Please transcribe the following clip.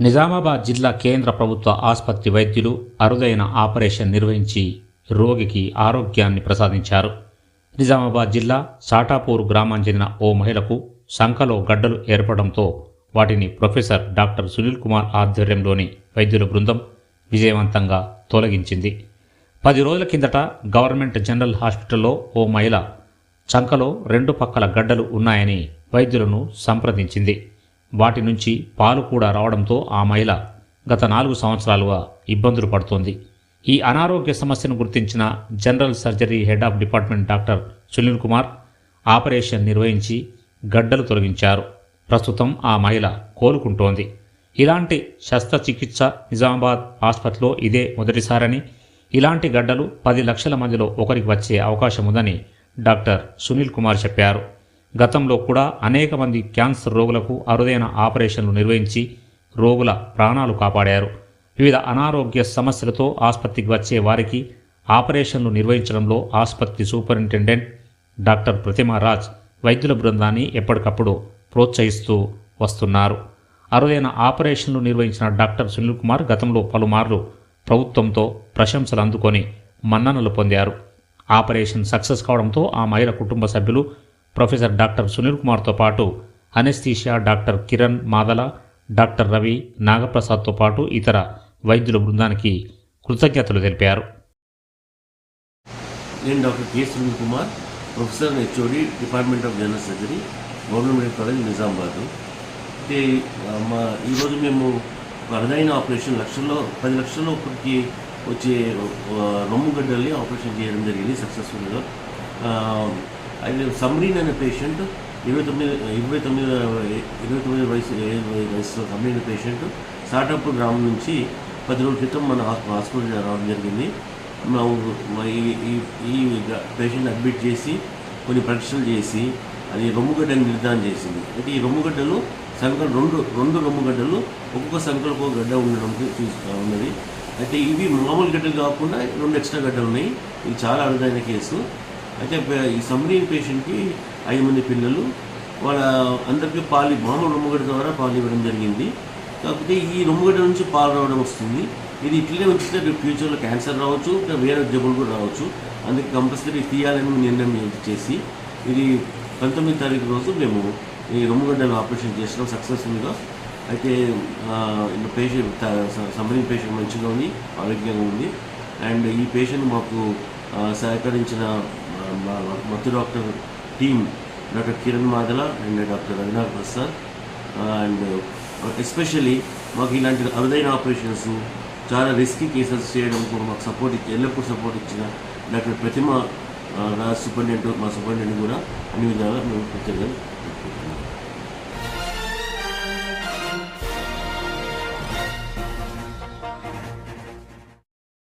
నిజామాబాద్ జిల్లా కేంద్ర ప్రభుత్వ ఆసుపత్రి వైద్యులు అరుదైన ఆపరేషన్ నిర్వహించి రోగికి ఆరోగ్యాన్ని ప్రసాదించారు. నిజామాబాద్ జిల్లా సాటాపూర్ గ్రామానికి చెందిన ఓ మహిళకు సంఖలో గడ్డలు ఏర్పడంతో వాటిని ప్రొఫెసర్ డాక్టర్ సునీల్ కుమార్ ఆధ్వర్యంలోని వైద్యుల బృందం విజయవంతంగా తొలగించింది. పది రోజుల కిందట గవర్నమెంట్ జనరల్ హాస్పిటల్లో ఓ మహిళ చంకలో రెండు పక్కల గడ్డలు ఉన్నాయని వైద్యులను సంప్రదించింది. వాటి నుంచి పాలు కూడా రావడంతో ఆ మహిళ గత నాలుగు సంవత్సరాలుగా ఇబ్బందులు పడుతోంది. ఈ అనారోగ్య సమస్యను గుర్తించిన general surgery head of department doctor Sunil Kumar operation నిర్వహించి గడ్డలు తొలగించారు. ప్రస్తుతం ఆ మహిళ కోలుకుంటోంది. ఇలాంటి శస్త్రచికిత్స నిజామాబాద్ ఆసుపత్రిలో ఇదే మొదటిసారని ఇలాంటి గడ్డలు పది లక్షల మందిలో ఒకరికి వచ్చే అవకాశం ఉందని డాక్టర్ సునీల్ కుమార్ చెప్పారు. గతంలో కూడా అనేక మంది క్యాన్సర్ రోగులకు అరుదైన ఆపరేషన్లు నిర్వహించి రోగుల ప్రాణాలు కాపాడారు. వివిధ అనారోగ్య సమస్యలతో ఆసుపత్రికి వచ్చే వారికి ఆపరేషన్లు నిర్వహించడంలో ఆసుపత్రి సూపరింటెండెంట్ డాక్టర్ ప్రతిమారాజ్ వైద్యుల బృందాన్ని ఎప్పటికప్పుడు ప్రోత్సహిస్తూ వస్తున్నారు. అరుదైన ఆపరేషన్లు నిర్వహించిన డాక్టర్ సునీల్ కుమార్ గతంలో పలుమార్లు ప్రభుత్వంతో ప్రశంసలు అందుకొని మన్ననలు పొందారు. ఆపరేషన్ సక్సెస్ కావడంతో ఆ మహిళ కుటుంబ సభ్యులు ప్రొఫెసర్ డాక్టర్ సునీల్ కుమార్తో పాటు anaesthesia doctor Kiran Madala doctor Ravi నాగప్రసాద్తో పాటు ఇతర వైద్యుల బృందానికి కృతజ్ఞతలు తెలిపారు. నేను doctor K Sunil Kumar professor HOD department of general surgery government medical college Nizamabad. అయితే మా ఈరోజు మేము అరుదైన ఆపరేషన్ లక్షల్లో పది లక్షల్లో ఒకరికి వచ్చే రొమ్ము గడ్డల్ని ఆపరేషన్ చేయడం జరిగింది సక్సెస్ఫుల్గా. అయితే సమ్రీన్ అనే పేషెంట్ ఇరవై తొమ్మిది ఇరవై తొమ్మిది ఇరవై తొమ్మిది వయసు ఇరవై వయసులో సమ్రీన్ పేషెంట్ స్టార్టప్ గ్రామం నుంచి పది రోజుల క్రితం మన హాస్పిటల్ రావడం జరిగింది. మా ఈ ఈ- పేషెంట్ అడ్మిట్ చేసి కొన్ని పరీక్షలు చేసి అది రొమ్ముగడ్డని నిర్ధారణ చేసింది. అయితే ఈ రొమ్ముగడ్డలు సంఖ్యలు రెండు రెండు రొమ్ముగడ్డలు ఒక్కొక్క సంఖ్యలో ఒక గడ్డ ఉండడం చూస్తూ ఉన్నది. అయితే ఇవి మామూలు గడ్డలు కాకుండా రెండు ఎక్స్ట్రా గడ్డలు ఉన్నాయి. ఇది చాలా అరుదైన కేసు. అయితే ఈ సమ్రీన్ పేషెంట్కి ఐదు మంది పిల్లలు వాళ్ళ అందరికీ పాలు మామూలు రొమ్మగడ్డ ద్వారా పాలు ఇవ్వడం జరిగింది. కాకపోతే ఈ రొమ్ముగడ్డ నుంచి పాలు రావడం వస్తుంది. ఇది ఇట్లనే ఉంచితే రేపు ఫ్యూచర్లో క్యాన్సర్ రావచ్చు ఇంకా వేరే జబ్బులు కూడా రావచ్చు. అందుకే కంపల్సరీ తీయాలని నిర్ణయం చేసి ఇది పంతొమ్మిది తారీఖు రోజు మేము ఈ రొమ్ముగడ్డలు ఆపరేషన్ చేసినాం. సక్సెస్ఫుల్గా అయితే పేషెంట్ సమ్మరింగ్ పేషెంట్ మంచిగా ఉంది ఆరోగ్యంగా ఉంది. అండ్ ఈ పేషెంట్ మాకు సహకరించిన మత్తు doctor team doctor Kiran Madala and doctor Ravinath Prasad and especially మాకు ఇలాంటి అరుదైన ఆపరేషన్స్ చాలా రిస్కీ కేసెస్ చేయడం కూడా మాకు సపోర్ట్ ఇచ్చి ఎల్లప్పుడూ సపోర్ట్ ఇచ్చిన డాక్టర్ ప్రతిమ రాజ్ సూపరింటెండెంట్ మా సూపరింటెండెంట్ కూడా అన్ని విధాలుగా మేము కృతజ్ఞతలు